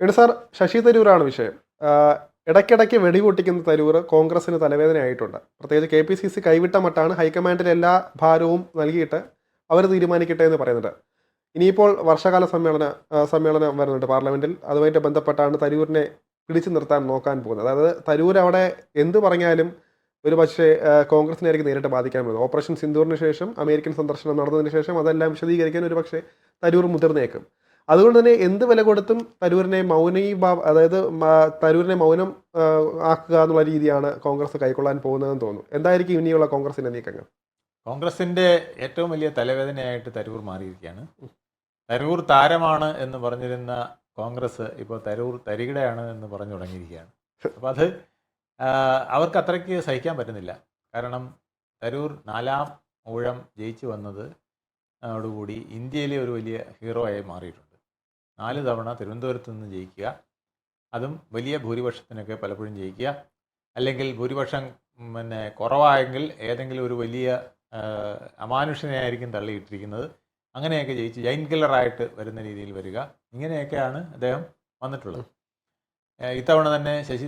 ഇവിടെ സാർ ശശി തരൂരാണ് വിഷയം. ഇടയ്ക്കിടയ്ക്ക് വെടിപൊട്ടിക്കുന്ന തരൂർ കോൺഗ്രസിന് തലവേദനയായിട്ടുണ്ട്. പ്രത്യേകിച്ച് കെ പി സി സി കൈവിട്ട മട്ടാണ് ഹൈക്കമാൻഡിൽ എല്ലാ ഭാരവും നൽകിയിട്ട് അവർ തീരുമാനിക്കട്ടെ എന്ന് പറയുന്നുണ്ട് ഇനിയിപ്പോൾ വർഷകാല സമ്മേളന സമ്മേളനം വരുന്നുണ്ട് പാർലമെന്റിൽ. അതുമായിട്ട് ബന്ധപ്പെട്ടാണ് തരൂരിനെ പിടിച്ചു നിർത്താൻ നോക്കാൻ പോകുന്നത്. അതായത് തരൂർ അവിടെ എന്ത് പറഞ്ഞാലും ഒരു പക്ഷേ കോൺഗ്രസിനായിരിക്കും നേരിട്ട് ബാധിക്കാൻ പോകുന്നത്. ഓപ്പറേഷൻ സിന്ദൂറിന് ശേഷം അമേരിക്കൻ സന്ദർശനം നടന്നതിന് ശേഷം അതെല്ലാം വിശദീകരിക്കാൻ ഒരു പക്ഷേ തരൂർ മുതിർന്നേക്കും. അതുകൊണ്ട് തന്നെ എന്ത് വില കൊടുത്തും തരൂരിനെ മൗനീ ഭാവ അതായത് തരൂരിനെ മൗനം ആക്കുക എന്നുള്ള രീതിയാണ് കോൺഗ്രസ് കൈക്കൊള്ളാൻ പോകുന്നതെന്ന് തോന്നുന്നു. എന്തായിരിക്കും ഇനിയുള്ള കോൺഗ്രസിന്റെ നീക്കങ്ങൾ? കോൺഗ്രസിന്റെ ഏറ്റവും വലിയ തലവേദനയായിട്ട് തരൂർ മാറിയിരിക്കുകയാണ്. തരൂർ താരമാണ് എന്ന് പറഞ്ഞിരുന്ന കോൺഗ്രസ് ഇപ്പോൾ തരൂർ തരികിടയാണ് എന്ന് പറഞ്ഞു തുടങ്ങിയിരിക്കുകയാണ്. അപ്പോൾ അത് അവർക്ക് അത്രയ്ക്ക് സഹിക്കാൻ പറ്റുന്നില്ല. കാരണം തരൂർ നാലാം ഊഴം ജയിച്ചു വന്നത് കൂടി ഇന്ത്യയിലെ ഒരു വലിയ ഹീറോ ആയി മാറിയിട്ടുണ്ട്. നാല് തവണ തിരുവനന്തപുരത്ത് നിന്ന് ജയിക്കുക. അതും വലിയ ഭൂരിപക്ഷത്തിനൊക്കെ പലപ്പോഴും ജയിക്കുക. അല്ലെങ്കിൽ ഭൂരിപക്ഷം പിന്നെ കുറവായെങ്കിൽ ഏതെങ്കിലും ഒരു വലിയ അമാനുഷനെയായിരിക്കും തള്ളിയിട്ടിരിക്കുന്നത്. അങ്ങനെയൊക്കെ ജയിച്ച് ജൈൻ കില്ലറായിട്ട് വരുന്ന രീതിയിൽ വരിക. ഇങ്ങനെയൊക്കെയാണ് അദ്ദേഹം വന്നിട്ടുള്ളത്. ഇത്തവണ തന്നെ ശശി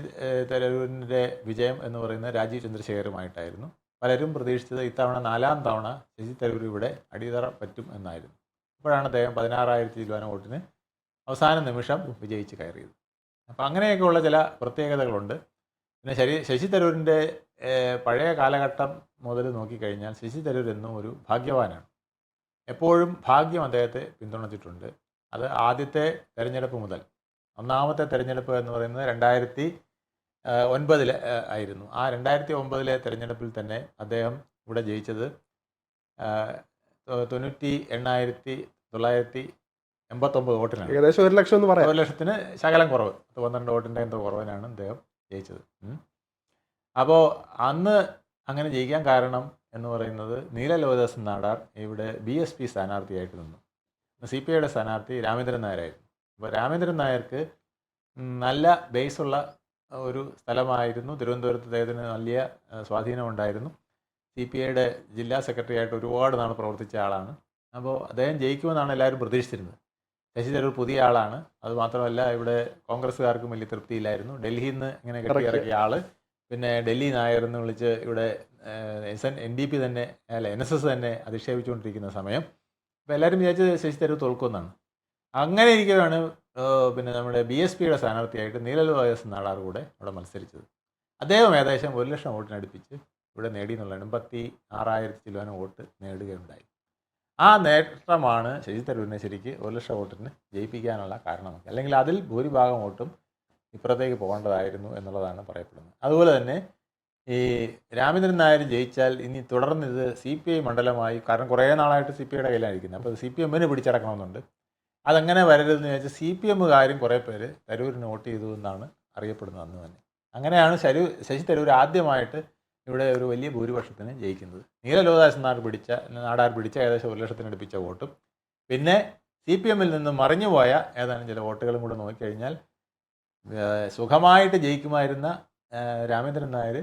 തരൂരിന്റെ വിജയം എന്ന് പറയുന്ന രാജീവ് ചന്ദ്രശേഖരുമായിട്ടായിരുന്നു. പലരും പ്രതീക്ഷിച്ചത് ഇത്തവണ നാലാം തവണ ശശി തരൂർ ഇവിടെ അടിതറ പറ്റും എന്നായിരുന്നു. അപ്പോഴാണ് അദ്ദേഹം പതിനാറായിരത്തി ചില്ലുവാന വോട്ടിന് അവസാന നിമിഷം വിജയിച്ച് കയറിയത്. അപ്പോൾ അങ്ങനെയൊക്കെയുള്ള ചില പ്രത്യേകതകളുണ്ട്. പിന്നെ ശരി ശശി തരൂരിന്റെ പഴയ കാലഘട്ടം മുതൽ നോക്കിക്കഴിഞ്ഞാൽ ശശി തരൂർ എന്നും ഒരു ഭാഗ്യവാനാണ്. എപ്പോഴും ഭാഗ്യം അദ്ദേഹത്തെ പിന്തുണച്ചിട്ടുണ്ട്. അത് ആദ്യത്തെ തെരഞ്ഞെടുപ്പ് മുതൽ. ഒന്നാമത്തെ തെരഞ്ഞെടുപ്പ് എന്ന് പറയുന്നത് രണ്ടായിരത്തി ഒൻപതിൽ ആയിരുന്നു. ആ രണ്ടായിരത്തി ഒമ്പതിലെ തെരഞ്ഞെടുപ്പിൽ തന്നെ അദ്ദേഹം ഇവിടെ ജയിച്ചത് തൊണ്ണൂറ്റി എണ്ണായിരത്തി തൊള്ളായിരത്തി എൺപത്തൊമ്പത് വോട്ടിനാണ്. ഏകദേശം ഒരു ലക്ഷം എന്ന് പറയാം. ഒരു ലക്ഷത്തിന് ശകലം കുറവ്. പത്ത് പന്ത്രണ്ട് വോട്ടിന്റെ എന്തോ കുറവിനാണ് അദ്ദേഹം ജയിച്ചത്. അപ്പോൾ അന്ന് അങ്ങനെ ജയിക്കാൻ കാരണം എന്ന് പറയുന്നത് നീല ലോകദാസൻ നാടാർ ഇവിടെ ബി എസ് പി സ്ഥാനാർത്ഥിയായിട്ട് നിന്നു. സി പി ഐയുടെ സ്ഥാനാർത്ഥി രാമേന്ദ്രൻ നായരായിരുന്നു. അപ്പോൾ രാമേന്ദ്രൻ നായർക്ക് നല്ല ബേസുള്ള ഒരു സ്ഥലമായിരുന്നു. തിരുവനന്തപുരത്ത് അദ്ദേഹത്തിന് വലിയ സ്വാധീനം സ്വാധീനമുണ്ടായിരുന്നു സി പി ഐയുടെ ജില്ലാ സെക്രട്ടറി ആയിട്ട് ഒരുപാട് നാൾ പ്രവർത്തിച്ച ആളാണ്. അപ്പോൾ അദ്ദേഹം ജയിക്കുമെന്നാണ് എല്ലാവരും പ്രതീക്ഷിച്ചിരുന്നത്. ശശി തരൂർ പുതിയ ആളാണ്. അത് മാത്രമല്ല ഇവിടെ കോൺഗ്രസ്സുകാർക്കും വലിയ തൃപ്തിയില്ലായിരുന്നു. ഡൽഹിയിൽ നിന്ന് ഇങ്ങനെ കെട്ടിയിറക്കിയ ആൾ. പിന്നെ ഡൽഹി നായർ എന്ന് വിളിച്ച് ഇവിടെ S N N D P തന്നെ അല്ല എൻ എസ് എസ് തന്നെ അധിക്ഷേപിച്ചുകൊണ്ടിരിക്കുന്ന സമയം. അപ്പോൾ എല്ലാവരും വിചാരിച്ചത് ശശി തരൂർ തോൽക്കുമെന്നാണ്. അങ്ങനെ ഇരിക്കുകയാണ് പിന്നെ നമ്മുടെ ബി എസ് പിയുടെ സ്ഥാനാർത്ഥിയായിട്ട് നീലൽ വയസ് നാടാർ കൂടെ അവിടെ മത്സരിച്ചത്. അദ്ദേഹം ഏകദേശം ഒരു ലക്ഷം വോട്ടിനടുപ്പിച്ച് ഇവിടെ നേടി എന്നുള്ള എൺപത്തി ആറായിരത്തി വോട്ട് നേടുകയുണ്ടായി. ആ നേട്ടമാണ് ശശി തരൂരിനെ ശരിക്ക് ഒരു ലക്ഷം വോട്ടിന് ജയിപ്പിക്കാനുള്ള കാരണം. അല്ലെങ്കിൽ അതിൽ ഭൂരിഭാഗം വോട്ടും ഇപ്പുറത്തേക്ക് പോകേണ്ടതായിരുന്നു എന്നുള്ളതാണ് പറയപ്പെടുന്നത്. അതുപോലെ തന്നെ ഈ രാമചന്ദ്രൻ നായർ ജയിച്ചാൽ ഇനി തുടർന്ന് ഇത് സി പി ഐ മണ്ഡലമായി കാരണം കുറേ നാളായിട്ട് സി പി ഐയുടെ കയ്യിലായിരിക്കുന്നത് അപ്പോൾ സി പി എമ്മിന് പിടിച്ചടക്കണമെന്നുണ്ട്. അതങ്ങനെ വരരുതെന്ന് ചോദിച്ചാൽ സി പി എമ്മുകാരും കുറേ പേര് തരൂരിന് വോട്ട് ചെയ്തു എന്നാണ് അറിയപ്പെടുന്നത് അന്ന് തന്നെ. അങ്ങനെയാണ് ശരു ശശി തരൂർ ആദ്യമായിട്ട് ഇവിടെ ഒരു വലിയ ഭൂരിപക്ഷത്തിന് ജയിക്കുന്നത്. നീല ലോകദാസൻ നാട് പിടിച്ച നാടാർ പിടിച്ച ഏകദേശം ഒരു ലക്ഷത്തിന് അടുപ്പിച്ച വോട്ടും. പിന്നെ സി പി എമ്മിൽ നിന്ന് മറിഞ്ഞുപോയ ഏതാനും ചില വോട്ടുകളും കൂടെ നോക്കിക്കഴിഞ്ഞാൽ സുഖമായിട്ട് ജയിക്കുമായിരുന്ന രാമേന്ദ്രൻ നായർ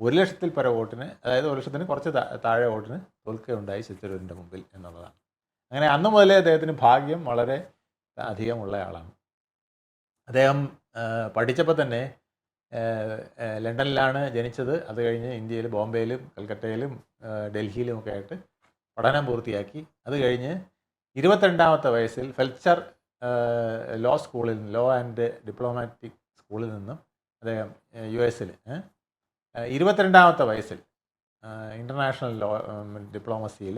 ഒരു ലക്ഷത്തിൽ പര വോട്ടിന് അതായത് ഒരു ലക്ഷത്തിന് കുറച്ച് താഴെ വോട്ടിന് തോൽക്കുകയുണ്ടായി ചിത്തരൂരിന്റെ മുമ്പിൽ എന്നുള്ളതാണ്. അങ്ങനെ അന്ന് മുതലേ അദ്ദേഹത്തിന് ഭാഗ്യം വളരെ അധികമുള്ള ആളാണ്. അദ്ദേഹം പഠിച്ചപ്പോൾ തന്നെ ലണ്ടനിലാണ് ജനിച്ചത്. അത് കഴിഞ്ഞ് ഇന്ത്യയിൽ ബോംബെയിലും കൽക്കട്ടയിലും ഡൽഹിയിലും ഒക്കെ ആയിട്ട് പഠനം പൂർത്തിയാക്കി. അത് കഴിഞ്ഞ് ഇരുപത്തിരണ്ടാമത്തെ വയസ്സിൽ ഫെൽച്ചർ ലോ സ്കൂളിൽ നിന്ന് ലോ ആൻഡ് ഡിപ്ലോമാറ്റിക് സ്കൂളിൽ നിന്നും അദ്ദേഹം യു എസിൽ ഇരുപത്തിരണ്ടാമത്തെ വയസ്സിൽ ഇന്റർനാഷണൽ ലോ ഡിപ്ലോമസിയിൽ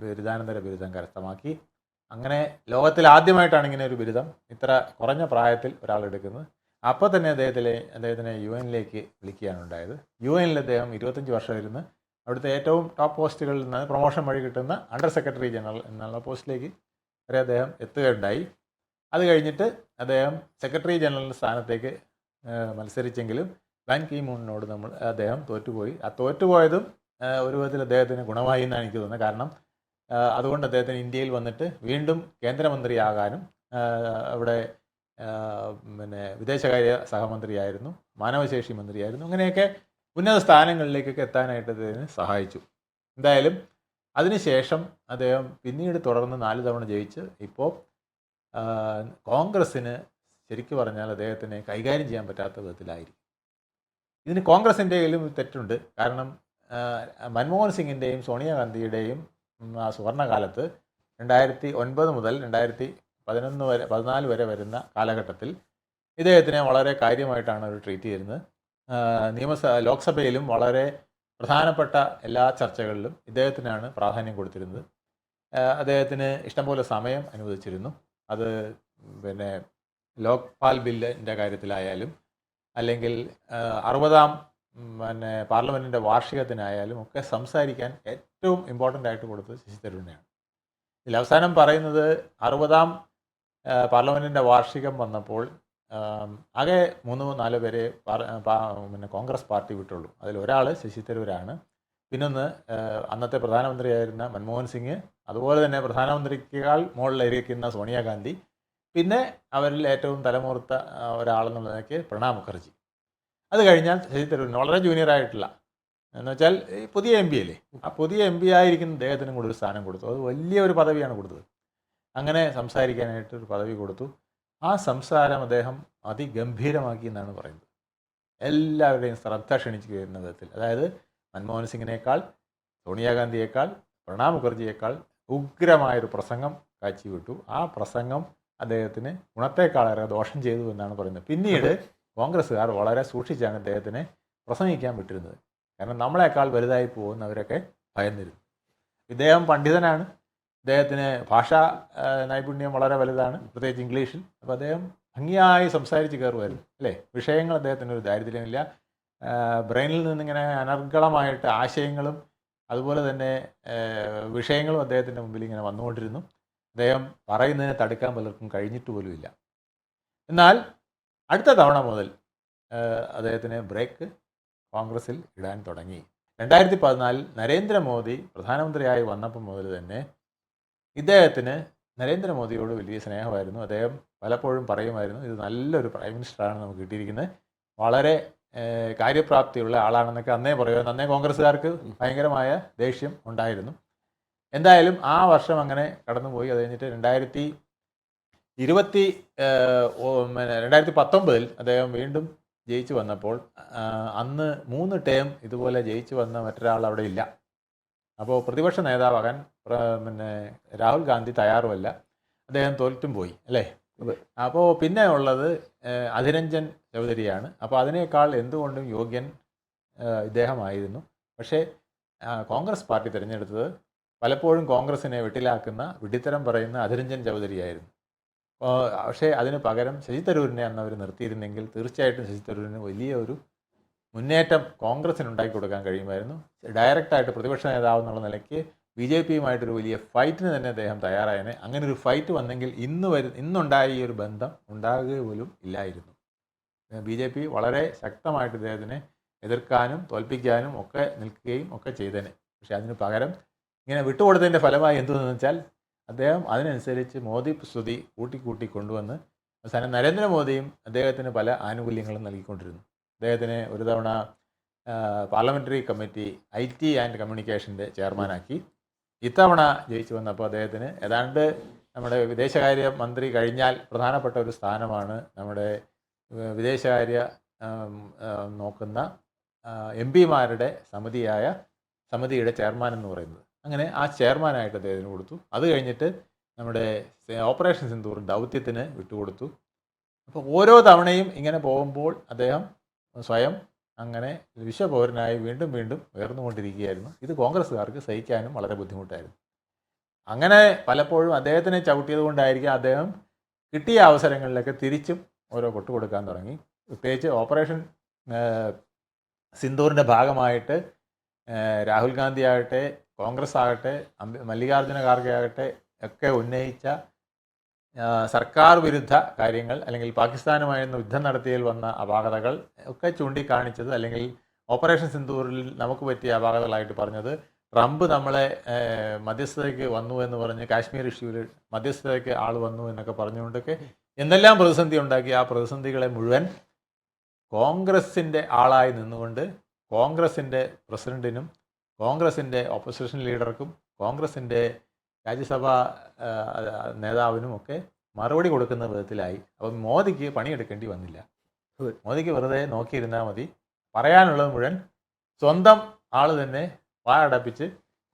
ബിരുദാനന്തര ബിരുദം കരസ്ഥമാക്കി. അങ്ങനെ ലോകത്തിൽ ആദ്യമായിട്ടാണ് ഇങ്ങനെ ഒരു ബിരുദം. ഇത്ര കുറഞ്ഞ പ്രായത്തിൽ ഒരാൾ എടുക്കുന്നത്. അപ്പോൾ തന്നെ അദ്ദേഹത്തിലെ അദ്ദേഹത്തിനെ യു എനിലേക്ക് വിളിക്കുകയാണ് ഉണ്ടായത് യു എനിൽ അദ്ദേഹം ഇരുപത്തഞ്ച് വർഷം ഇരുന്ന് അവിടുത്തെ ഏറ്റവും ടോപ്പ് പോസ്റ്റുകളിൽ നിന്ന് പ്രൊമോഷൻ വഴി കിട്ടുന്ന അണ്ടർ സെക്രട്ടറി ജനറൽ എന്നുള്ള പോസ്റ്റിലേക്ക് വരെ അദ്ദേഹം എത്തുകയുണ്ടായി. അത് കഴിഞ്ഞിട്ട് അദ്ദേഹം സെക്രട്ടറി ജനറൽ സ്ഥാനത്തേക്ക് മത്സരിച്ചെങ്കിലും ബാൻ കി മൂണിനോട് നമ്മൾ അദ്ദേഹം തോറ്റുപോയി. ആ തോറ്റുപോയതും ഒരു വിധത്തിൽ അദ്ദേഹത്തിന് ഗുണമായി എന്നാണ് എനിക്ക് തോന്നുന്നത്. കാരണം അതുകൊണ്ട് അദ്ദേഹത്തിന് ഇന്ത്യയിൽ വന്നിട്ട് വീണ്ടും കേന്ദ്രമന്ത്രിയാകാനും അവിടെ പിന്നെ വിദേശകാര്യ സഹമന്ത്രിയായിരുന്നു മാനവശേഷി മന്ത്രിയായിരുന്നു. അങ്ങനെയൊക്കെ ഉന്നത സ്ഥാനങ്ങളിലേക്കൊക്കെ എത്താനായിട്ട് അദ്ദേഹത്തിന് സഹായിച്ചു. എന്തായാലും അതിനുശേഷം അദ്ദേഹം പിന്നീട് തുടർന്ന് നാല് തവണ ജയിച്ച് ഇപ്പോൾ കോൺഗ്രസ്സിന് ശരിക്കു പറഞ്ഞാൽ അദ്ദേഹത്തിനെ കൈകാര്യം ചെയ്യാൻ പറ്റാത്ത വിധത്തിലായിരിക്കും. ഇതിന് കോൺഗ്രസിന്റെയിലും തെറ്റുണ്ട്. കാരണം മൻമോഹൻ സിംഗിന്റെയും സോണിയാഗാന്ധിയുടെയും സുവർണകാലത്ത് രണ്ടായിരത്തി ഒൻപത് മുതൽ രണ്ടായിരത്തി പതിനൊന്ന് വരെ പതിനാല് വരെ വരുന്ന കാലഘട്ടത്തിൽ ഇദ്ദേഹത്തിനെ വളരെ കാര്യമായിട്ടാണ് അവർ ട്രീറ്റ് ചെയ്യുന്നത് ആ, നിയമസഭ ലോക്സഭയിലും വളരെ പ്രധാനപ്പെട്ട എല്ലാ ചർച്ചകളിലും ഇദ്ദേഹത്തിനാണ് പ്രാധാന്യം കൊടുത്തിരുന്നത്. അദ്ദേഹത്തിന് ഇഷ്ടംപോലെ സമയം അനുവദിച്ചിരുന്നു. അത് പിന്നെ ലോക്പാൽ ബില്ലിന്റെ കാര്യത്തിലായാലും അല്ലെങ്കിൽ അറുപതാം പിന്നെ പാർലമെന്റിന്റെ വാർഷികത്തിനായാലും ഒക്കെ സംസാരിക്കാൻ ഏറ്റവും ഇമ്പോർട്ടന്റ് ആയിട്ട് കൊടുത്തത് ശശി തരൂരിനെയാണ്. ഇതിൽ അവസാനം പറയുന്നത് അറുപതാം പാർലമെന്റിന്റെ വാർഷികം വന്നപ്പോൾ ആകെ മൂന്നോ നാലോ പേരെ പിന്നെ കോൺഗ്രസ് പാർട്ടി വിട്ടുള്ളൂ. അതിൽ ഒരാൾ ശശി തരൂരാണ്. പിന്നൊന്ന് അന്നത്തെ പ്രധാനമന്ത്രിയായിരുന്ന മൻമോഹൻ സിംഗ് അതുപോലെ തന്നെ പ്രധാനമന്ത്രിക്കാൾ മുകളിലിരിക്കുന്ന സോണിയാഗാന്ധി പിന്നെ അവരിൽ ഏറ്റവും തലമുറത്ത ഒരാളെന്നുള്ള പ്രണാബ് മുഖർജി. അത് കഴിഞ്ഞാൽ ശശി തരൂരിന് വളരെ ജൂനിയർ ആയിട്ടുള്ള എന്ന് വെച്ചാൽ പുതിയ എം പി അല്ലേ? ആ പുതിയ എം പി ആയിരിക്കുന്ന അദ്ദേഹത്തിനും കൂടി ഒരു സ്ഥാനം കൊടുത്തു. അത് വലിയ ഒരു പദവിയാണ് കൊടുത്തത്. അങ്ങനെ സംസാരിക്കാനായിട്ട് ഒരു പദവി കൊടുത്തു. ആ സംസാരം അദ്ദേഹം അതിഗംഭീരമാക്കി എന്നാണ് പറയുന്നത്. എല്ലാവരുടെയും ശ്രദ്ധ ക്ഷണിച്ചു വരുന്ന വിധത്തിൽ. അതായത് മൻമോഹൻ സിംഗിനേക്കാൾ സോണിയാഗാന്ധിയേക്കാൾ പ്രണാബ് മുഖർജിയേക്കാൾ ഉഗ്രമായൊരു പ്രസംഗം കാഴ്ചവിട്ടു. ആ പ്രസംഗം അദ്ദേഹത്തിന് ഗുണത്തെക്കാളേറെ ദോഷം ചെയ്തു എന്നാണ് പറയുന്നത്. പിന്നീട് കോൺഗ്രസ്സുകാർ വളരെ സൂക്ഷിച്ചാണ് അദ്ദേഹത്തിനെ പ്രസംഗിക്കാൻ വിട്ടിരുന്നത്. കാരണം നമ്മളെക്കാൾ വലുതായി പോകുന്നവരൊക്കെ ഭയന്നിരുന്നു. ഇദ്ദേഹം പണ്ഡിതനാണ്. ഇദ്ദേഹത്തിന് ഭാഷാ നൈപുണ്യം വളരെ വലുതാണ് പ്രത്യേകിച്ച് ഇംഗ്ലീഷിൽ. അപ്പോൾ അദ്ദേഹം ഭംഗിയായി സംസാരിച്ച് കയറുമായിരുന്നു അല്ലേ? വിഷയങ്ങൾ അദ്ദേഹത്തിന് ഒരു ദാരിദ്ര്യമില്ല. ബ്രെയിനിൽ നിന്നിങ്ങനെ അനർഗളമായിട്ട് ആശയങ്ങളും അതുപോലെ തന്നെ വിഷയങ്ങളും അദ്ദേഹത്തിന്റെ മുമ്പിൽ ഇങ്ങനെ വന്നുകൊണ്ടിരുന്നു. അദ്ദേഹം പറയുന്നതിനെ തടുക്കാൻ പലർക്കും കഴിഞ്ഞിട്ട് പോലുമില്ല എന്നാൽ അടുത്ത തവണ മുതൽ അദ്ദേഹത്തിന് ബ്രേക്ക് കോൺഗ്രസിൽ ഇടാൻ തുടങ്ങി. രണ്ടായിരത്തി പതിനാലിൽ നരേന്ദ്രമോദി പ്രധാനമന്ത്രിയായി വന്നപ്പോൾ മുതൽ തന്നെ ഇദ്ദേഹത്തിന് നരേന്ദ്രമോദിയോട് വലിയ സ്നേഹമായിരുന്നു. അദ്ദേഹം പലപ്പോഴും പറയുമായിരുന്നു ഇത് നല്ലൊരു പ്രൈം മിനിസ്റ്ററാണ് നമുക്ക് കിട്ടിയിരിക്കുന്നത്. വളരെ കാര്യപ്രാപ്തിയുള്ള ആളാണെന്നൊക്കെ അന്നേ പറയുമായിരുന്നു. അന്നേ കോൺഗ്രസ്സുകാർക്ക് ഭയങ്കരമായ ദേഷ്യം ഉണ്ടായിരുന്നു. എന്തായാലും ആ വർഷം അങ്ങനെ കടന്നുപോയി. അത് കഴിഞ്ഞിട്ട് രണ്ടായിരത്തി ഇരുപത്തി പിന്നെ രണ്ടായിരത്തി പത്തൊമ്പതിൽ അദ്ദേഹം വീണ്ടും ജയിച്ചു വന്നപ്പോൾ അന്ന് മൂന്ന് ടേം ഇതുപോലെ ജയിച്ചു വന്ന മറ്റൊരാൾ അവിടെ ഇല്ല. അപ്പോൾ പ്രതിപക്ഷ നേതാവാകാൻ പിന്നെ രാഹുൽ ഗാന്ധി തയ്യാറുമല്ല. അദ്ദേഹം തോൽറ്റും പോയി അല്ലേ? അപ്പോൾ പിന്നെ ഉള്ളത് അധിരഞ്ജൻ ചൗധരിയാണ്. അപ്പോൾ അതിനേക്കാൾ എന്തുകൊണ്ടും യോഗ്യൻ ഇദ്ദേഹമായിരുന്നു. പക്ഷേ കോൺഗ്രസ് പാർട്ടി തിരഞ്ഞെടുത്തത് പലപ്പോഴും കോൺഗ്രസിനെ വെട്ടിലാക്കുന്ന വിഡിത്തരം പറയുന്ന അധിരഞ്ജൻ ചൗധരിയായിരുന്നു. പക്ഷേ അതിന് പകരം ശശി തരൂരിനെ അന്ന് അവർ നിർത്തിയിരുന്നെങ്കിൽ തീർച്ചയായിട്ടും ശശി തരൂരിന് വലിയ ഒരു മുന്നേറ്റം കോൺഗ്രസിന് ഉണ്ടാക്കി കൊടുക്കാൻ കഴിയുമായിരുന്നു. ഡയറക്റ്റായിട്ട് പ്രതിപക്ഷ നേതാവ് എന്നുള്ള നിലയ്ക്ക് ബി ജെ പിയുമായിട്ടൊരു വലിയ ഫൈറ്റിന് തന്നെ അദ്ദേഹം തയ്യാറായനെ. അങ്ങനെ ഒരു ഫൈറ്റ് വന്നെങ്കിൽ ഇന്ന് വരു ഇന്നുണ്ടായ ഈ ഒരു ബന്ധം ഉണ്ടാകുക പോലും ഇല്ലായിരുന്നു. ബി ജെ പി വളരെ ശക്തമായിട്ട് ഇദ്ദേഹത്തിനെ എതിർക്കാനും തോൽപ്പിക്കാനും ഒക്കെ നിൽക്കുകയും ഒക്കെ ചെയ്തേനെ. പക്ഷേ അതിന് പകരം ഇങ്ങനെ വിട്ടുകൊടുത്തതിന്റെ ഫലമായി എന്തെന്ന് വെച്ചാൽ അദ്ദേഹം അതിനനുസരിച്ച് മോദി സ്തുതി കൂട്ടിക്കൂട്ടി കൊണ്ടുവന്ന് അവസാനം നരേന്ദ്രമോദിയും അദ്ദേഹത്തിന് പല ആനുകൂല്യങ്ങളും നൽകിക്കൊണ്ടിരുന്നു. അദ്ദേഹത്തിന് ഒരു തവണ parliamentary committee I T and കമ്മ്യൂണിക്കേഷന്റെ ചെയർമാനാക്കി ഇത്തവണ ജയിച്ചു വന്നപ്പോൾ അദ്ദേഹത്തിന് ഏതാണ്ട് നമ്മുടെ വിദേശകാര്യ മന്ത്രി കഴിഞ്ഞാൽ പ്രധാനപ്പെട്ട ഒരു സ്ഥാനമാണ് നമ്മുടെ വിദേശകാര്യ നോക്കുന്ന എം പിമാരുടെ സമിതിയായ സമിതിയുടെ ചെയർമാൻ എന്ന് പറയുന്നത്. അങ്ങനെ ആ ചെയർമാനായിട്ട് അദ്ദേഹത്തിന് കൊടുത്തു. അത് കഴിഞ്ഞിട്ട് നമ്മുടെ ഓപ്പറേഷൻ സിന്ദൂർ ദൗത്യത്തിന് വിട്ടുകൊടുത്തു. അപ്പോൾ ഓരോ തവണയും ഇങ്ങനെ പോകുമ്പോൾ അദ്ദേഹം സ്വയം അങ്ങനെ വിശ്വപൗരനായി വീണ്ടും വീണ്ടും ഉയർന്നുകൊണ്ടിരിക്കുകയായിരുന്നു. ഇത് കോൺഗ്രസ്സുകാർക്ക് സഹിക്കാനും വളരെ ബുദ്ധിമുട്ടായിരുന്നു. അങ്ങനെ പലപ്പോഴും അദ്ദേഹത്തിനെ ചവിട്ടിയത് അദ്ദേഹം കിട്ടിയ അവസരങ്ങളിലൊക്കെ തിരിച്ചും ഓരോ കൊടുക്കാൻ തുടങ്ങി. പ്രത്യേകിച്ച് ഓപ്പറേഷൻ സിന്ദൂറിന്റെ ഭാഗമായിട്ട് രാഹുൽ ഗാന്ധി ആകട്ടെ കോൺഗ്രസ് ആകട്ടെ മല്ലികാർജുന ഖാർഗെ ആകട്ടെ ഒക്കെ ഉന്നയിച്ച സർക്കാർ വിരുദ്ധ കാര്യങ്ങൾ അല്ലെങ്കിൽ പാകിസ്ഥാനുമായിരുന്നു യുദ്ധം നടത്തിയതിൽ വന്ന അപാകതകൾ ഒക്കെ ചൂണ്ടിക്കാണിച്ചത് അല്ലെങ്കിൽ ഓപ്പറേഷൻ സിന്ദൂറിൽ നമുക്ക് പറ്റിയ അപാകതകളായിട്ട് പറഞ്ഞത്. ട്രംപ് നമ്മളെ മധ്യസ്ഥതയ്ക്ക് വന്നു എന്ന് പറഞ്ഞ് കാശ്മീർ ഇഷ്യൂവിൽ മധ്യസ്ഥതയ്ക്ക് ആൾ വന്നു എന്നൊക്കെ പറഞ്ഞുകൊണ്ടൊക്കെ എന്തെല്ലാം പ്രതിസന്ധി ഉണ്ടാക്കി ആ പ്രതിസന്ധികളെ മുഴുവൻ കോൺഗ്രസിന്റെ ആളായി നിന്നുകൊണ്ട് കോൺഗ്രസിന്റെ പ്രസിഡന്റിനും കോൺഗ്രസിന്റെ ഓപ്പോസിഷൻ ലീഡർക്കും കോൺഗ്രസിന്റെ രാജ്യസഭാ ആ, നേതാവിനും ഒക്കെ മറുപടി കൊടുക്കുന്ന വിധത്തിലായി. അപ്പം മോദിക്ക് പണിയെടുക്കേണ്ടി വന്നില്ല. മോദിക്ക് വെറുതെ നോക്കിയിരുന്നാൽ മതി. പറയാനുള്ളത് മുഴുവൻ സ്വന്തം ആൾ തന്നെ വായടപ്പിച്ച്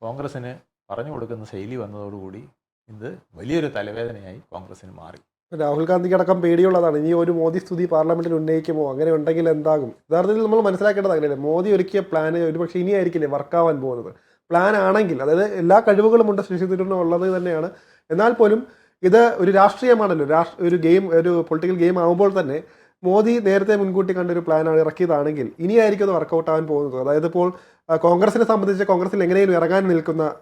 കോൺഗ്രസ്സിന് പറഞ്ഞു കൊടുക്കുന്ന ശൈലി വന്നതോടുകൂടി ഇത് വലിയൊരു തലവേദനയായി കോൺഗ്രസ്സിന് മാറി. രാഹുൽ ഗാന്ധിക്ക് അടക്കം പേടിയുള്ളതാണ്. ഇനി ഒരു മോദി സ്തുതി പാർലമെന്റിൽ ഉന്നയിക്കുമോ? അങ്ങനെ ഉണ്ടെങ്കിൽ എന്താകും? യഥാർത്ഥത്തിൽ നമ്മൾ മനസ്സിലാക്കേണ്ടത് അങ്ങനെയല്ലേ? മോദി ഒരുക്കിയ പ്ലാന് ഒരുപക്ഷെ ഇനിയായിരിക്കില്ലേ വർക്കാവാൻ പോകുന്നത്? പ്ലാൻ ആണെങ്കിൽ അതായത് എല്ലാ കഴിവുകളും ഉണ്ട് ശശി തരൂരിന് ഉള്ളത് തന്നെയാണ്. എന്നാൽ പോലും ഇത് ഒരു രാഷ്ട്രീയമാണല്ലോ. രാഷ്ട്ര ഒരു ഗെയിം ഒരു പൊളിറ്റിക്കൽ ഗെയിം ആകുമ്പോൾ തന്നെ മോദി നേരത്തെ മുൻകൂട്ടി കണ്ടൊരു പ്ലാനാണ് ഇറക്കിയതാണെങ്കിൽ ഇനിയായിരിക്കും അത് വർക്കൗട്ട് ആവാൻ പോകുന്നത്. അതായത് ഇപ്പോൾ കോൺഗ്രസിനെ സംബന്ധിച്ച് കോൺഗ്രസിൽ എങ്ങനെയും ഇറങ്ങാൻ നിൽക്കുന്ന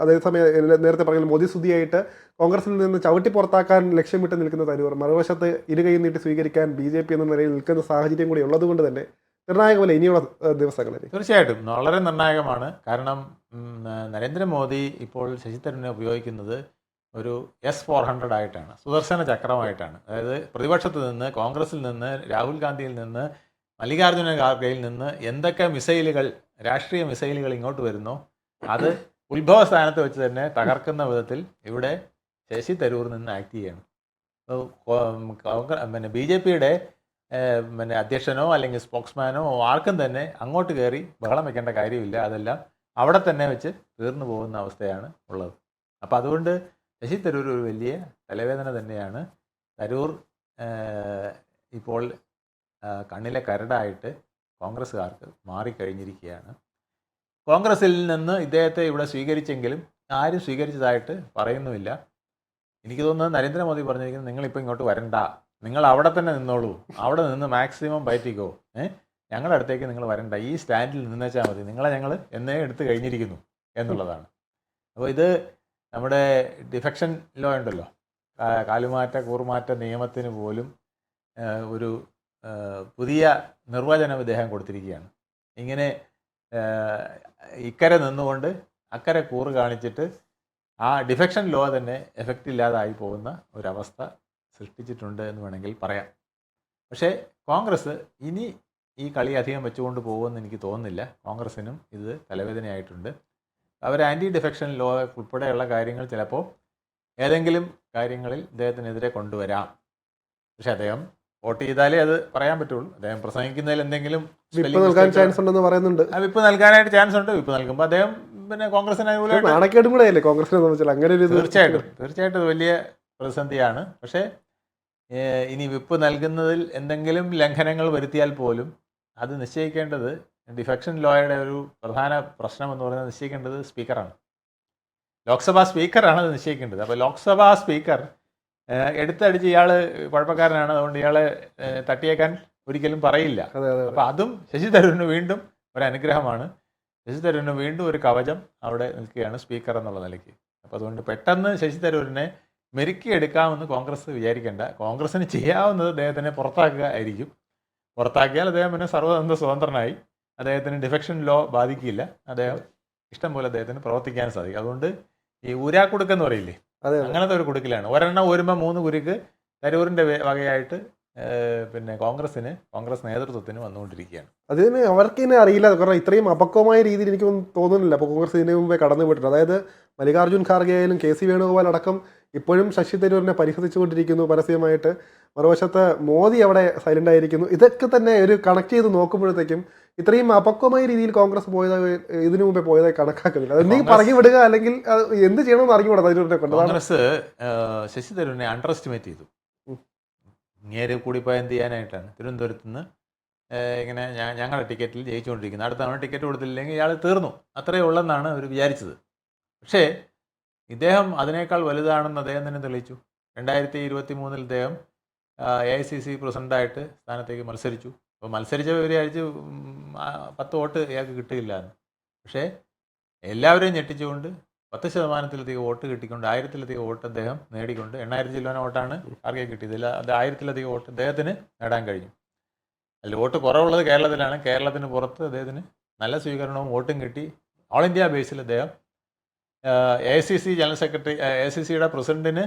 അതേസമയം നേരത്തെ പറഞ്ഞ മോദി സ്തുതിയായിട്ട് കോൺഗ്രസിൽ നിന്ന് ചവിട്ടി പുറത്താക്കാൻ ലക്ഷ്യമിട്ട് നിൽക്കുന്ന തരൂർ മറുവശത്ത് ഇരുകൈ നീട്ടി സ്വീകരിക്കാൻ ബി ജെ പി എന്ന നിലയിൽ നിൽക്കുന്ന സാഹചര്യം കൂടി ഉള്ളതുകൊണ്ട് തന്നെ നിർണായകമല്ല ഇനിയുള്ള ദിവസങ്ങളിൽ തീർച്ചയായിട്ടും. വളരെ നിർണായകമാണ്. കാരണം നരേന്ദ്രമോദി ഇപ്പോൾ ശശി തരൂരിനെ ഉപയോഗിക്കുന്നത് ഒരു എസ് ഫോർ ഹൺഡ്രഡ് ആയിട്ടാണ് സുദർശന ചക്രമായിട്ടാണ്. അതായത് പ്രതിപക്ഷത്ത് നിന്ന് കോൺഗ്രസിൽ നിന്ന് രാഹുൽ ഗാന്ധിയിൽ നിന്ന് മല്ലികാർജുന ഖാർഗെയിൽ നിന്ന് എന്തൊക്കെ മിസൈലുകൾ രാഷ്ട്രീയ മിസൈലുകൾ ഇങ്ങോട്ട് വരുന്നു അത് ഉത്ഭവ സ്ഥാനത്ത് വെച്ച് തന്നെ തകർക്കുന്ന വിധത്തിൽ ഇവിടെ ശശി തരൂർ നിന്ന് ആക്ട് ചെയ്യണം. പിന്നെ ബി ജെ പിയുടെ പിന്നെ അധ്യക്ഷനോ അല്ലെങ്കിൽ സ്പോക്സ്മാനോ ആർക്കും തന്നെ അങ്ങോട്ട് കയറി ബഹളം വെക്കേണ്ട കാര്യമില്ല. അതെല്ലാം അവിടെ തന്നെ വെച്ച് തീർന്നു പോകുന്ന അവസ്ഥയാണ് ഉള്ളത്. അപ്പം അതുകൊണ്ട് ശശി തരൂർ ഒരു വലിയ തലവേദന തന്നെയാണ്. തരൂർ ഏഹ്, ഇപ്പോൾ കണ്ണിലെ കരടായിട്ട് കോൺഗ്രസ്സുകാർക്ക് മാറിക്കഴിഞ്ഞിരിക്കുകയാണ്. കോൺഗ്രസിൽ നിന്ന് ഇദ്ദേഹത്തെ ഇവിടെ സ്വീകരിച്ചെങ്കിലും ആരും സ്വീകരിച്ചതായിട്ട് പറയുന്നുമില്ല. എനിക്ക് തോന്നുന്നത് നരേന്ദ്രമോദി പറഞ്ഞിരിക്കുന്നത് നിങ്ങളിപ്പോൾ ഇങ്ങോട്ട് വരണ്ട. നിങ്ങൾ അവിടെ തന്നെ നിന്നോളൂ. അവിടെ നിന്ന് മാക്സിമം പയറ്റിക്കോ ഏ? ഞങ്ങളുടെ അടുത്തേക്ക് നിങ്ങൾ വരണ്ട. ഈ സ്റ്റാൻഡിൽ നിന്നേച്ചാൽ മതി. നിങ്ങളെ ഞങ്ങൾ എന്നേ എടുത്തു കഴിഞ്ഞിരിക്കുന്നു എന്നുള്ളതാണ്. അപ്പോൾ ഇത് നമ്മുടെ ഡിഫെക്ഷൻ ലോ ഉണ്ടല്ലോ. കാലുമാറ്റ കൂറുമാറ്റ നിയമത്തിന് പോലും ഒരു പുതിയ നിർവചനം ഇദ്ദേഹം കൊടുത്തിരിക്കുകയാണ്. ഇങ്ങനെ ഇക്കരെ നിന്നുകൊണ്ട് അക്കരെ കൂറ് കാണിച്ചിട്ട് ആ ഡിഫെക്ഷൻ ലോ തന്നെ എഫക്റ്റ് ഇല്ലാതായി പോകുന്ന ഒരവസ്ഥ സൃഷ്ടിച്ചിട്ടുണ്ട് എന്ന് വേണമെങ്കിൽ പറയാം. പക്ഷേ കോൺഗ്രസ് ഇനി ഈ കളി അധികം വെച്ചുകൊണ്ട് പോകുമെന്ന് എനിക്ക് തോന്നുന്നില്ല. കോൺഗ്രസിനും ഇത് തലവേദനയായിട്ടുണ്ട്. അവർ ആന്റി ഡിഫെക്ഷൻ ലോ ഉൾപ്പെടെയുള്ള കാര്യങ്ങൾ ചിലപ്പോൾ ഏതെങ്കിലും കാര്യങ്ങളിൽ അദ്ദേഹത്തിനെതിരെ കൊണ്ടുവരാം. പക്ഷെ അദ്ദേഹം വോട്ട് ചെയ്താലേ അത് പറയാൻ പറ്റുള്ളൂ. അദ്ദേഹം പ്രസംഗിക്കുന്നതിൽ എന്തെങ്കിലും വിപ്പ് നൽകാൻ ചാൻസ് ഉണ്ടെന്ന് പറയുന്നുണ്ട്. വിപ്പ് നൽകാനായിട്ട് ചാൻസ് ഉണ്ട്. വിപ്പ് നൽകുമ്പോൾ അദ്ദേഹം പിന്നെ കോൺഗ്രസിന് അനുകൂലമായിട്ട് നാണക്കേടും കൂടെ അല്ലേ കോൺഗ്രസിനെ സംബന്ധിച്ചാൽ അങ്ങനെ ഒരു തീർച്ചയായിട്ടും. തീർച്ചയായിട്ടും വലിയ പ്രതിസന്ധിയാണ്. പക്ഷേ ഇനി വിപ്പ് നൽകുന്നതിൽ എന്തെങ്കിലും ലംഘനങ്ങൾ വരുത്തിയാൽ പോലും അത് നിശ്ചയിക്കേണ്ടത് ഡിഫെക്ഷൻ ലോയുടെ ഒരു പ്രധാന പ്രശ്നം എന്ന് പറയുന്നത് നിശ്ചയിക്കേണ്ടത് സ്പീക്കറാണ്. ലോക്സഭാ സ്പീക്കറാണ് അത് നിശ്ചയിക്കേണ്ടത്. അപ്പോൾ ലോക്സഭാ സ്പീക്കർ എടുത്തടിച്ച് ഇയാൾ കുഴപ്പക്കാരനാണ്. അതുകൊണ്ട് ഇയാളെ തട്ടിയേക്കാൻ ഒരിക്കലും പറയില്ല. അപ്പോൾ അതും ശശി തരൂരിന് വീണ്ടും ഒരു അനുഗ്രഹമാണ് ശശി തരൂരിന് വീണ്ടും ഒരു കവചം അവിടെ നിൽക്കുകയാണ് സ്പീക്കർ എന്നുള്ള നിലയ്ക്ക്. അപ്പോൾ അതുകൊണ്ട് പെട്ടെന്ന് ശശി തരൂരിനെ മെരുക്കിയെടുക്കാമെന്ന് കോൺഗ്രസ് വിചാരിക്കേണ്ട. കോൺഗ്രസിന് ചെയ്യാവുന്നത് അദ്ദേഹത്തിനെ പുറത്താക്കുക ആയിരിക്കും. പുറത്താക്കിയാൽ അദ്ദേഹം പിന്നെ സർവതന്ത്ര സ്വതന്ത്രനായി. അദ്ദേഹത്തിന് ഡിഫെക്ഷൻ ലോ ബാധിക്കില്ല. അദ്ദേഹം ഇഷ്ടം പോലെ അദ്ദേഹത്തിന് പ്രവർത്തിക്കാൻ സാധിക്കും. അതുകൊണ്ട് ഈ ഊരാക്കുടുക്കെന്ന് പറയില്ലേ? അതെ അതെ. അങ്ങനത്തെ ഒരു കുടുക്കിലാണ്. ഒരെണ്ണം ഒരുമ മൂന്ന് കുരുക്ക് തരൂരിന്റെ വകയായിട്ട് പിന്നെ കോൺഗ്രസിന് കോൺഗ്രസ് നേതൃത്വത്തിന് വന്നുകൊണ്ടിരിക്കുകയാണ്. അതിന് അവർക്ക് ഇനി അറിയില്ല. കാരണം ഇത്രയും അപക്വമായ രീതിയിൽ എനിക്കൊന്നും തോന്നുന്നില്ല. അപ്പോൾ കോൺഗ്രസ് ഇതിനു മുമ്പേ കടന്നു പോയിട്ടുണ്ട് അതായത് മല്ലികാർജുൻ ഖാർഗെ ആയാലും കെ സി വേണുഗോപാൽ അടക്കം ഇപ്പോഴും ശശി തരൂരിനെ പരിഹസിച്ചുകൊണ്ടിരിക്കുന്നു പരസ്യമായിട്ട്. മറുവശത്ത് മോദി അവിടെ സൈലന്റ് ആയിരിക്കുന്നു. ഇതൊക്കെ തന്നെ ഒരു കണക്ട് ചെയ്ത് നോക്കുമ്പോഴത്തേക്കും ഇത്രയും അപക്വമായ രീതിയിൽ കോൺഗ്രസ് പോയത് ഇതിനു മുമ്പേ പോയതായി കണക്കാക്കുന്നില്ല. അത് നീ പറഞ്ഞു വിടുക അല്ലെങ്കിൽ അത് എന്ത് ചെയ്യണമെന്ന് അറിഞ്ഞുകൂടാ തരൂരിനെ കൊണ്ട്? കോൺഗ്രസ് ശശി തരൂരിനെ അണ്ടർ എസ്റ്റിമേറ്റ് ചെയ്തു. നേരെ ഇങ്ങേര് കൂടിപ്പോയ എന്ത് ചെയ്യാനായിട്ടാണ്? തിരുവനന്തപുരത്ത് നിന്ന് ഇങ്ങനെ ഞങ്ങളുടെ ടിക്കറ്റിൽ ജയിച്ചുകൊണ്ടിരിക്കുന്നത് അടുത്ത തവണ ടിക്കറ്റ് കൊടുത്തില്ലെങ്കിൽ ഇയാൾ തീർന്നു. അത്രയേ ഉള്ളെന്നാണ് അവർ വിചാരിച്ചത്. പക്ഷേ ഇദ്ദേഹം അതിനേക്കാൾ വലുതാണെന്ന് അദ്ദേഹം തന്നെ തെളിയിച്ചു. രണ്ടായിരത്തി ഇരുപത്തി മൂന്നിൽ ഇദ്ദേഹം എ ഐ സി സി പ്രസിഡന്റായിട്ട് സ്ഥാനത്തേക്ക് മത്സരിച്ചു. അപ്പോൾ മത്സരിച്ച വിചാരിച്ച് പത്ത് വോട്ട് ഇയാൾക്ക് കിട്ടുകയില്ല എന്ന് പക്ഷേ എല്ലാവരെയും ഞെട്ടിച്ചുകൊണ്ട് പത്ത് ശതമാനത്തിലധികം വോട്ട് കിട്ടിക്കൊണ്ട് ആയിരത്തിലധികം വോട്ട് അദ്ദേഹം നേടിക്കൊണ്ട് എണ്ണായിരത്തി ചില്ലോന വോട്ടാണ് ആർക്കെ കിട്ടിയത്. അത് ആയിരത്തിലധികം വോട്ട് അദ്ദേഹത്തിന് നേടാൻ കഴിഞ്ഞു. അതിൽ വോട്ട് കുറവുള്ളത് കേരളത്തിലാണ്. കേരളത്തിന് പുറത്ത് അദ്ദേഹത്തിന് നല്ല സ്വീകരണവും വോട്ടും കിട്ടി. ഓൾ ഇന്ത്യ ബേസിൽ അദ്ദേഹം A C C general secretary A C സിയുടെ പ്രസിഡന്റിന്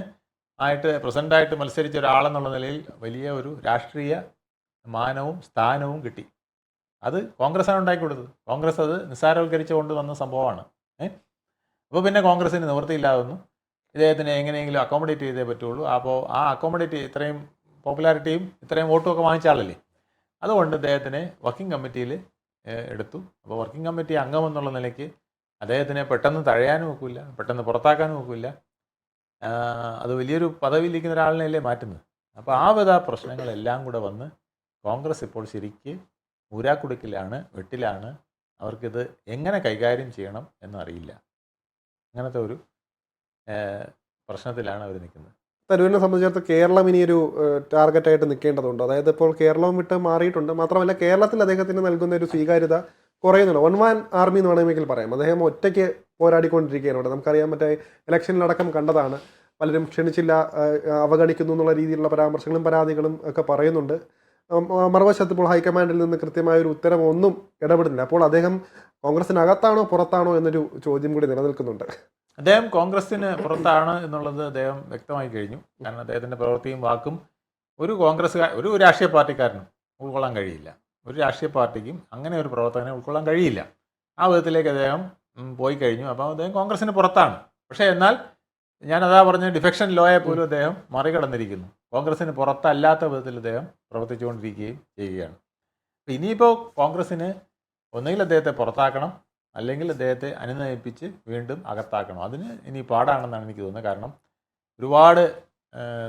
ആയിട്ട് പ്രസിഡന്റായിട്ട് മത്സരിച്ച ഒരാളെന്നുള്ള നിലയിൽ വലിയ ഒരു രാഷ്ട്രീയ മാനവും സ്ഥാനവും കിട്ടി. അത് കോൺഗ്രസ്സാണ് ഉണ്ടാക്കി കൊടുത്തത്. കോൺഗ്രസ് അത് നിസ്സാരവൽക്കരിച്ചുകൊണ്ട് വന്ന സംഭവമാണ്. ഏഹ് അപ്പോൾ പിന്നെ കോൺഗ്രസിന് നിവൃത്തിയില്ലാതെ വന്നു ഇദ്ദേഹത്തിനെ എങ്ങനെയെങ്കിലും അക്കോമഡേറ്റ് ചെയ്തേ പറ്റുള്ളൂ. അപ്പോൾ ആ അക്കോമഡേറ്റ് ഇത്രയും പോപ്പുലാരിറ്റിയും ഇത്രയും വോട്ടും ഒക്കെ വാങ്ങിച്ച ആളല്ലേ? അതുകൊണ്ട് ഇദ്ദേഹത്തിനെ വർക്കിംഗ് കമ്മിറ്റിയിൽ എടുത്തു. അപ്പോൾ വർക്കിംഗ് കമ്മിറ്റി അംഗം എന്നുള്ള നിലയ്ക്ക് അദ്ദേഹത്തിനെ പെട്ടെന്ന് തഴയാനും ഒക്കില്ല പെട്ടെന്ന് പുറത്താക്കാനും ഒക്കില്ല. അത് വലിയൊരു പദവിയിലിരിക്കുന്ന ഒരാളിനെയല്ലേ മാറ്റുന്നത്? അപ്പോൾ ആ വിധ പ്രശ്നങ്ങളെല്ലാം കൂടെ വന്ന് കോൺഗ്രസ് ഇപ്പോൾ ശരിക്ക് ഊരാക്കുടുക്കിലാണ് വെട്ടിലാണ്. അവർക്കിത് എങ്ങനെ കൈകാര്യം ചെയ്യണം എന്നറിയില്ല. അങ്ങനത്തെ ഒരു പ്രശ്നത്തിലാണ് അവർ നിൽക്കുന്നത്. തരൂരിനെ സംബന്ധിച്ചിടത്ത് കേരളം ഇനിയൊരു ടാർഗറ്റായിട്ട് നിൽക്കേണ്ടതുണ്ട്. അതായത് ഇപ്പോൾ കേരളം വിട്ട് മാറിയിട്ടുണ്ട്. മാത്രമല്ല കേരളത്തിൽ അദ്ദേഹത്തിന് നൽകുന്ന ഒരു സ്വീകാര്യത കുറയുന്നുണ്ട്. വൺ മാൻ ആർമി എന്ന് വേണമെങ്കിൽ പറയാം. അദ്ദേഹം ഒറ്റയ്ക്ക് പോരാടിക്കൊണ്ടിരിക്കുകയാണ്. ഇവിടെ നമുക്കറിയാൻ മറ്റേ ഇലക്ഷനിലടക്കം കണ്ടതാണ്. പലരും ക്ഷണിച്ചില്ല അവഗണിക്കുന്നു എന്നുള്ള രീതിയിലുള്ള പരാമർശങ്ങളും പരാതികളും ഒക്കെ പറയുന്നുണ്ട്. മറുവശത്ത് ഇപ്പോൾ ഹൈക്കമാൻഡിൽ നിന്ന് കൃത്യമായ ഒരു ഉത്തരം ഒന്നും ഇടപെടുന്നില്ല. അപ്പോൾ അദ്ദേഹം കോൺഗ്രസിനകത്താണോ പുറത്താണോ എന്നൊരു ചോദ്യം കൂടി നിലനിൽക്കുന്നുണ്ട്. അദ്ദേഹം കോൺഗ്രസിന് പുറത്താണ് എന്നുള്ളത് അദ്ദേഹം വ്യക്തമായി കഴിഞ്ഞു. കാരണം അദ്ദേഹത്തിന്റെ പ്രവൃത്തിയും വാക്കും ഒരു കോൺഗ്രസ് ഒരു രാഷ്ട്രീയ പാർട്ടിക്കാരനും ഉൾക്കൊള്ളാൻ കഴിയില്ല. ഒരു രാഷ്ട്രീയ പാർട്ടിക്കും അങ്ങനെ ഒരു പ്രവർത്തകനെ ഉൾക്കൊള്ളാൻ കഴിയില്ല. ആ വിധത്തിലേക്ക് അദ്ദേഹം പോയി കഴിഞ്ഞു. അപ്പോൾ അദ്ദേഹം കോൺഗ്രസിന് പുറത്താണ്. പക്ഷേ എന്നാൽ ഞാൻ അതാ പറഞ്ഞ ഡിഫെക്ഷൻ ലോയെ പോലും അദ്ദേഹം മറികടന്നിരിക്കുന്നു. കോൺഗ്രസിന് പുറത്തല്ലാത്ത വിധത്തിൽ അദ്ദേഹം പ്രവർത്തിച്ചുകൊണ്ടിരിക്കുകയും ചെയ്യുകയാണ്. ഇനിയിപ്പോൾ കോൺഗ്രസിന് ഒന്നുകിൽ അദ്ദേഹത്തെ പുറത്താക്കണം അല്ലെങ്കിൽ അദ്ദേഹത്തെ അനുനയിപ്പിച്ച് വീണ്ടും അകത്താക്കണം. അതിന് ഇനി പാടാണെന്നാണ് എനിക്ക് തോന്നുന്നത്. കാരണം ഒരുപാട്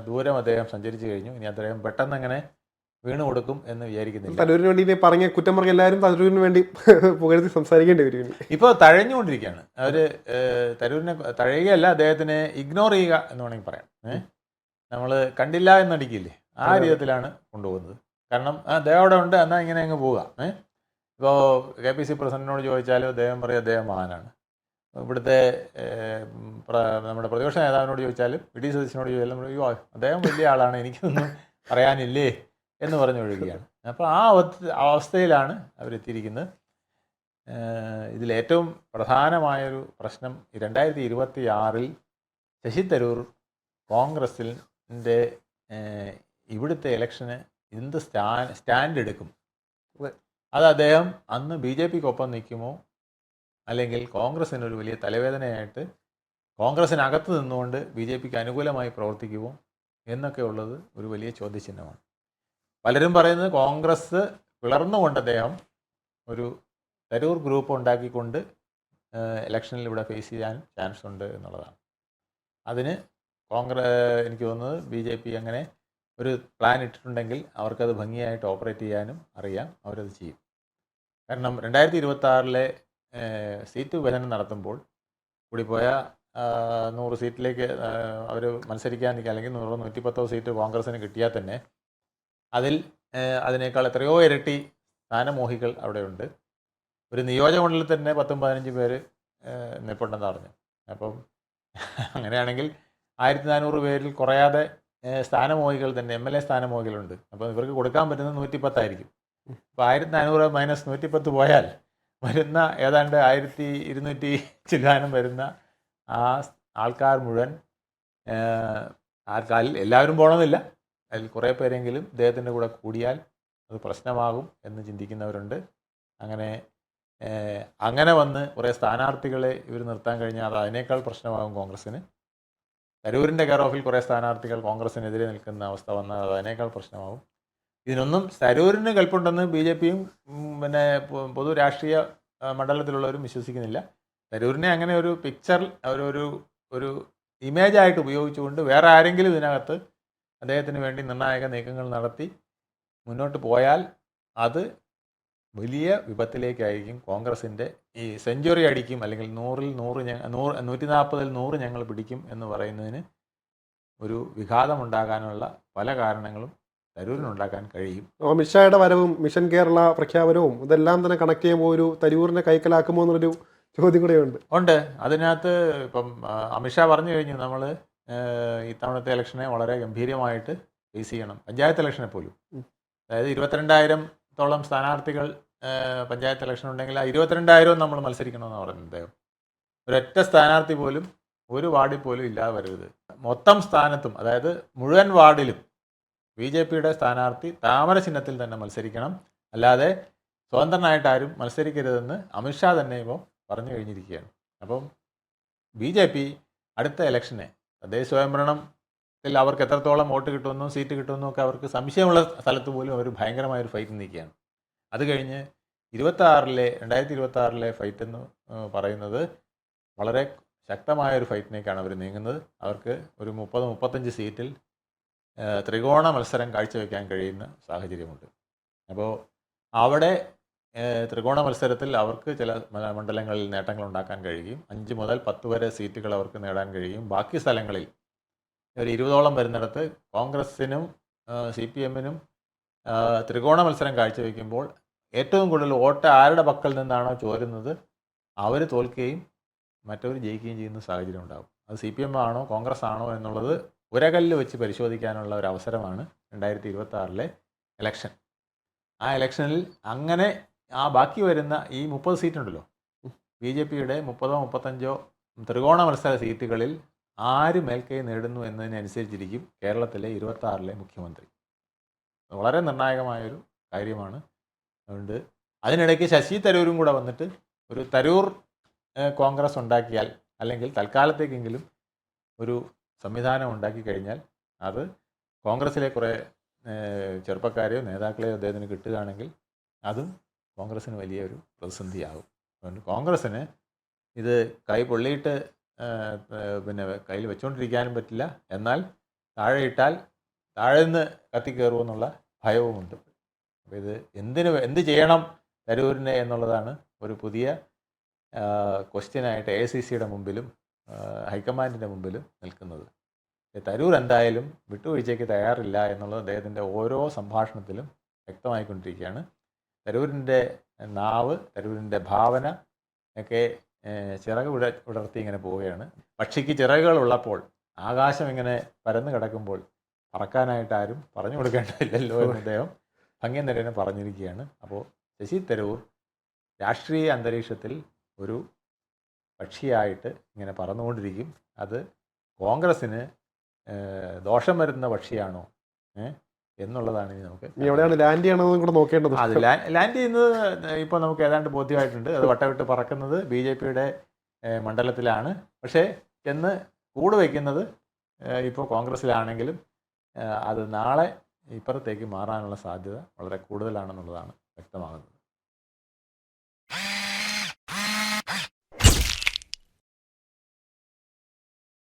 ദൂരം അദ്ദേഹം സഞ്ചരിച്ചു കഴിഞ്ഞു. ഇനി അദ്ദേഹം പെട്ടെന്ന് അങ്ങനെ വീണു കൊടുക്കും എന്ന് വിചാരിക്കുന്നില്ല. തരൂരിന് വേണ്ടി ഇനി പറഞ്ഞ കുറ്റം പറഞ്ഞ എല്ലാവരും തരൂരിന് വേണ്ടി പുകഴ്ത്തി സംസാരിക്കേണ്ടി വരും. ഇപ്പോൾ തഴഞ്ഞുകൊണ്ടിരിക്കുകയാണ്. അവർ തരൂരിനെ തഴയുകയല്ല അദ്ദേഹത്തിനെ ഇഗ്നോർ ചെയ്യുക എന്ന് വേണമെങ്കിൽ പറയാം. നമ്മൾ കണ്ടില്ല എന്നടിക്കില്ലേ? ആ രീതിയിലാണ് കൊണ്ടുപോകുന്നത്. കാരണം ആ, അദ്ദേഹം അവിടെ ഉണ്ട് എന്നാൽ ഇങ്ങനെ അങ്ങ് പോവുക. ഇപ്പോൾ കെ പി സി പ്രസിഡന്റിനോട് ചോദിച്ചാലും അദ്ദേഹം പറയും അദ്ദേഹം മഹാനാണ്. ഇവിടുത്തെ നമ്മുടെ പ്രതിപക്ഷ നേതാവിനോട് ചോദിച്ചാലും വി ഡി സതീശനോട് ചോദിച്ചാലും അയ്യോ അദ്ദേഹം വലിയ ആളാണ് എനിക്കൊന്നും പറയാനില്ലേ? എന്ന് പറഞ്ഞു ഒഴുകുകയാണ് അപ്പോൾ ആ അവസ്ഥയിലാണ് അവരെത്തിയിരിക്കുന്നത്. ഇതിലേറ്റവും പ്രധാനമായൊരു പ്രശ്നം രണ്ടായിരത്തി ഇരുപത്തി ആറിൽ ശശി തരൂർ കോൺഗ്രസിന്റെ ഇവിടുത്തെ ഇലക്ഷന് എന്ത് സ്റ്റാൻ സ്റ്റാൻഡ് എടുക്കും? അത് അദ്ദേഹം അന്ന് ബി ജെ പിക്കൊപ്പം നിൽക്കുമോ? അല്ലെങ്കിൽ കോൺഗ്രസ്സിനൊരു വലിയ തലവേദനയായിട്ട് കോൺഗ്രസിനകത്ത് നിന്നുകൊണ്ട് ബി ജെ പിക്ക് അനുകൂലമായി പ്രവർത്തിക്കുമോ? എന്നൊക്കെ ഉള്ളത് ഒരു വലിയ ചോദ്യചിഹ്നമാണ്. പലരും പറയുന്നത് കോൺഗ്രസ് പിളർന്നുകൊണ്ട് അദ്ദേഹം ഒരു തരൂർ ഗ്രൂപ്പ് ഉണ്ടാക്കിക്കൊണ്ട് ഇലക്ഷനിൽ ഇവിടെ ഫേസ് ചെയ്യാൻ ചാൻസ് ഉണ്ട് എന്നുള്ളതാണ്. അതിന് കോൺഗ്രസ് എനിക്ക് തോന്നുന്നത് ബി ജെ പി അങ്ങനെ ഒരു പ്ലാൻ ഇട്ടിട്ടുണ്ടെങ്കിൽ അവർക്കത് ഭംഗിയായിട്ട് ഓപ്പറേറ്റ് ചെയ്യാനും അറിയാം അവരത് ചെയ്യും. കാരണം രണ്ടായിരത്തി ഇരുപത്തി സീറ്റ് വിഭജനം നടത്തുമ്പോൾ കൂടിപ്പോയ പോയ നൂറ് സീറ്റിലേക്ക് അവർ മത്സരിക്കാൻ നിൽക്കുക അല്ലെങ്കിൽ നൂറോ നൂറ്റിപ്പത്തോ സീറ്റ് കോൺഗ്രസിന് കിട്ടിയാൽ തന്നെ അതിൽ അതിനേക്കാൾ എത്രയോ ഇരട്ടി സ്ഥാനമോഹികൾ അവിടെയുണ്ട്. ഒരു നിയോജകമണ്ഡലത്തിൽ തന്നെ പത്തും പതിനഞ്ച് പേര് നിൽപ്പുണ്ടെന്ന് പറഞ്ഞു അപ്പം അങ്ങനെയാണെങ്കിൽ ആയിരത്തി നാനൂറ് പേരിൽ കുറയാതെ സ്ഥാനമോഹികൾ തന്നെ എം എൽ എ സ്ഥാനമോഹികളുണ്ട്. അപ്പോൾ ഇവർക്ക് കൊടുക്കാൻ പറ്റുന്നത് നൂറ്റിപ്പത്തായിരിക്കും. അപ്പോൾ ആയിരത്തി നാനൂറ് മൈനസ് നൂറ്റിപ്പത്ത് പോയാൽ വരുന്ന ഏതാണ്ട് ആയിരത്തി ഇരുന്നൂറ്റി ചില്ലാനം വരുന്ന ആ ആൾക്കാർ മുഴുവൻ ആൾക്കാരിൽ എല്ലാവരും പോകണമെന്നില്ല. അതിൽ കുറേ പേരെങ്കിലും ഇദ്ദേഹത്തിന്റെ കൂടെ കൂടിയാൽ അത് പ്രശ്നമാകും എന്ന് ചിന്തിക്കുന്നവരുണ്ട്. അങ്ങനെ അങ്ങനെ വന്ന് കുറേ സ്ഥാനാർത്ഥികളെ ഇവർ നിർത്താൻ കഴിഞ്ഞാൽ അത് അതിനേക്കാൾ പ്രശ്നമാകും കോൺഗ്രസ്സിന്. തരൂരിന്റെ കെയർ ഓഫിൽ കുറേ സ്ഥാനാർത്ഥികൾ കോൺഗ്രസ്സിനെതിരെ നിൽക്കുന്ന അവസ്ഥ വന്നാൽ അത് അതിനേക്കാൾ പ്രശ്നമാകും. ഇതിനൊന്നും തരൂരിന് കൽപ്പുണ്ടെന്ന് ബി ജെ പിയും പിന്നെ പൊതു രാഷ്ട്രീയ മണ്ഡലത്തിലുള്ളവരും വിശ്വസിക്കുന്നില്ല. തരൂരിനെ അങ്ങനെ ഒരു പിക്ചർ ഒരു ഒരു ഇമേജായിട്ട് ഉപയോഗിച്ചുകൊണ്ട് വേറെ ആരെങ്കിലും ഇതിനകത്ത് അദ്ദേഹത്തിന് വേണ്ടി നിർണായക നീക്കങ്ങൾ നടത്തി മുന്നോട്ട് പോയാൽ അത് വലിയ വിപത്തിലേക്കായിരിക്കും കോൺഗ്രസിന്റെ ഈ സെഞ്ചുറി അടിക്കും അല്ലെങ്കിൽ നൂറിൽ നൂറ് ഞ നൂറ് നൂറ്റി നാൽപ്പതിൽ നൂറ് ഞങ്ങൾ പിടിക്കും എന്ന് പറയുന്നതിന് ഒരു വിഘാതമുണ്ടാകാനുള്ള പല കാരണങ്ങളും തരൂരിനുണ്ടാക്കാൻ കഴിയും. അമിത്ഷായുടെ വരവും മിഷൻ കേരള പ്രഖ്യാപനവും ഇതെല്ലാം തന്നെ കണക്ട് ചെയ്യുമ്പോൾ ഒരു തരൂരിനെ കൈക്കലാക്കുമോ എന്നൊരു ചോദ്യം കൂടെയുണ്ട്. ഉണ്ട്. അതിനകത്ത് ഇപ്പം അമിത്ഷാ പറഞ്ഞു കഴിഞ്ഞു നമ്മൾ ഇത്തവണത്തെ ഇലക്ഷനെ വളരെ ഗംഭീരമായിട്ട് ഫേസ് ചെയ്യണം. പഞ്ചായത്ത് ഇലക്ഷനെ പോലും. അതായത് ഇരുപത്തിരണ്ടായിരത്തോളം സ്ഥാനാർത്ഥികൾ പഞ്ചായത്ത് ഇലക്ഷൻ ഉണ്ടെങ്കിൽ ആ ഇരുപത്തിരണ്ടായിരവും നമ്മൾ മത്സരിക്കണമെന്ന് പറയുന്നത് അദ്ദേഹം. ഒരൊറ്റ സ്ഥാനാർത്ഥി പോലും ഒരു വാർഡിൽ പോലും ഇല്ലാതെ വരരുത്. മൊത്തം സ്ഥാനത്തും അതായത് മുഴുവൻ വാർഡിലും ബി ജെ പിയുടെ സ്ഥാനാർത്ഥി താമര ചിഹ്നത്തിൽ തന്നെ മത്സരിക്കണം. അല്ലാതെ സ്വതന്ത്രനായിട്ട് ആരും മത്സരിക്കരുതെന്ന് അമിത്ഷാ തന്നെ ഇപ്പോൾ പറഞ്ഞു കഴിഞ്ഞിരിക്കുകയാണ്. അപ്പം ബി ജെ പി അടുത്ത ഇലക്ഷനെ തദ്ദേശ സ്വയംഭരണത്തിൽ അവർക്ക് എത്രത്തോളം വോട്ട് കിട്ടുമെന്നോ സീറ്റ് കിട്ടുമെന്നോ ഒക്കെ അവർക്ക് സംശയമുള്ള സ്ഥലത്ത് പോലും അവർ ഭയങ്കരമായൊരു ഫൈറ്റ് നിൽക്കുകയാണ്. അത് കഴിഞ്ഞ് ഇരുപത്തി ആറിലെ രണ്ടായിരത്തി ഇരുപത്തി ആറിലെ ഫൈറ്റ് എന്ന് പറയുന്നത് വളരെ ശക്തമായ ഒരു ഫൈറ്റിനേക്കാണ് അവർ നീങ്ങുന്നത്. അവർക്ക് ഒരു മുപ്പത് മുപ്പത്തഞ്ച് സീറ്റിൽ ത്രികോണ മത്സരം കാഴ്ചവെക്കാൻ കഴിയുന്ന സാഹചര്യമുണ്ട്. അപ്പോൾ അവിടെ ത്രികോണ മത്സരത്തിൽ അവർക്ക് ചില മണ്ഡലങ്ങളിൽ നേട്ടങ്ങൾ ഉണ്ടാക്കാൻ കഴിയും. അഞ്ച് മുതൽ പത്ത് വരെ സീറ്റുകൾ അവർക്ക് നേടാൻ കഴിയും. ബാക്കി സ്ഥലങ്ങളിൽ ഒരു ഇരുപതോളം വരുന്നിടത്ത് കോൺഗ്രസിനും സി പി എമ്മിനും ത്രികോണ മത്സരം കാഴ്ചവെക്കുമ്പോൾ ഏറ്റവും കൂടുതൽ വോട്ട് ആരുടെ പക്കൽ നിന്നാണോ ചോരുന്നത് അവർ തോൽക്കുകയും മറ്റവർ ജയിക്കുകയും ചെയ്യുന്ന സാഹചര്യം ഉണ്ടാകും. അത് സി പി എം ആണോ കോൺഗ്രസ് ആണോ എന്നുള്ളത് ഉരകല്ല് വെച്ച് പരിശോധിക്കാനുള്ള ഒരു അവസരമാണ് രണ്ടായിരത്തി ഇരുപത്തി ആറിലെ ഇലക്ഷൻ. ആ ഇലക്ഷനിൽ അങ്ങനെ ആ ബാക്കി വരുന്ന ഈ മുപ്പത് സീറ്റുണ്ടല്ലോ. ബി ജെ പിയുടെ മുപ്പതോ മുപ്പത്തഞ്ചോ ത്രികോണ മത്സര സീറ്റുകളിൽ ആര് മേൽക്കൈ നേടുന്നു എന്നതിനനുസരിച്ചിരിക്കും കേരളത്തിലെ ഇരുപത്തി ആറിലെ മുഖ്യമന്ത്രി വളരെ നിർണായകമായൊരു കാര്യമാണ്. അതുകൊണ്ട് അതിനിടയ്ക്ക് ശശി തരൂരും കൂടെ വന്നിട്ട് ഒരു തരൂർ കോൺഗ്രസ് ഉണ്ടാക്കിയാൽ അല്ലെങ്കിൽ തൽക്കാലത്തേക്കെങ്കിലും ഒരു സംവിധാനം ഉണ്ടാക്കി കഴിഞ്ഞാൽ അത് കോൺഗ്രസ്സിലെ കുറേ ചെറുപ്പക്കാരെയോ നേതാക്കളെയോ അദ്ദേഹത്തിന് കിട്ടുകയാണെങ്കിൽ അതും കോൺഗ്രസ്സിന് വലിയൊരു പ്രതിസന്ധിയാകും. അതുകൊണ്ട് കോൺഗ്രസ്സിന് ഇത് കൈ പൊള്ളിയിട്ട് പിന്നെ കയ്യിൽ വെച്ചുകൊണ്ടിരിക്കാനും പറ്റില്ല. എന്നാൽ താഴെ ഇട്ടാൽ താഴെ നിന്ന് കത്തിക്കയറുമെന്നുള്ള ഭയവുമുണ്ട്. അപ്പോൾ ഇത് എന്തിനു എന്ത് ചെയ്യണം തരൂരിനെ എന്നുള്ളതാണ് ഒരു പുതിയ ക്വസ്റ്റ്യനായിട്ട് എ സി സിയുടെ മുമ്പിലും ഹൈക്കമാൻഡിന്റെ മുമ്പിലും നിൽക്കുന്നത്. തരൂർ എന്തായാലും വിട്ടുവീഴ്ചയ്ക്ക് തയ്യാറില്ല എന്നുള്ളത് അദ്ദേഹത്തിന്റെ ഓരോ സംഭാഷണത്തിലും വ്യക്തമായിക്കൊണ്ടിരിക്കുകയാണ്. തരൂരിന്റെ നാവ് തരൂരിന്റെ ഭാവന ഒക്കെ ചിറക് വിട വിടർത്തി ഇങ്ങനെ പോവുകയാണ്. പക്ഷിക്ക് ചിറകുകൾ ഉള്ളപ്പോൾ ആകാശം ഇങ്ങനെ പരന്നു കിടക്കുമ്പോൾ പറക്കാനായിട്ട് ആരും പറഞ്ഞു കൊടുക്കേണ്ടതില്ലല്ലോ എന്ന് അദ്ദേഹം ഭംഗി നിരേനെ പറഞ്ഞിരിക്കുകയാണ്. അപ്പോൾ ശശി തരൂർ രാഷ്ട്രീയ അന്തരീക്ഷത്തിൽ ഒരു പക്ഷിയായിട്ട് ഇങ്ങനെ പറന്നുകൊണ്ടിരിക്കും. അത് കോൺഗ്രസ്സിന് ദോഷം വരുന്ന പക്ഷിയാണോ? എന്നുള്ളതാണ് ഇനി നമുക്ക് എവിടെയാണ് ലാൻഡ് ചെയ്യണമെന്നും കൂടെ നോക്കേണ്ടത്. അത് ലാൻഡ് ചെയ്യുന്നത് ഇപ്പോൾ നമുക്ക് ഏതാണ്ട് ബോധ്യമായിട്ടുണ്ട്. അത് വട്ടവിട്ട് പറക്കുന്നത് ബി ജെ പിയുടെ മണ്ഡലത്തിലാണ്. പക്ഷേ ചെന്ന് കൂട് വയ്ക്കുന്നത് ഇപ്പോൾ കോൺഗ്രസ്സിലാണെങ്കിലും അത് നാളെ ഇപ്പുറത്തേക്ക് മാറാനുള്ള സാധ്യത വളരെ കൂടുതലാണെന്നുള്ളതാണ് വ്യക്തമാകുന്നത്.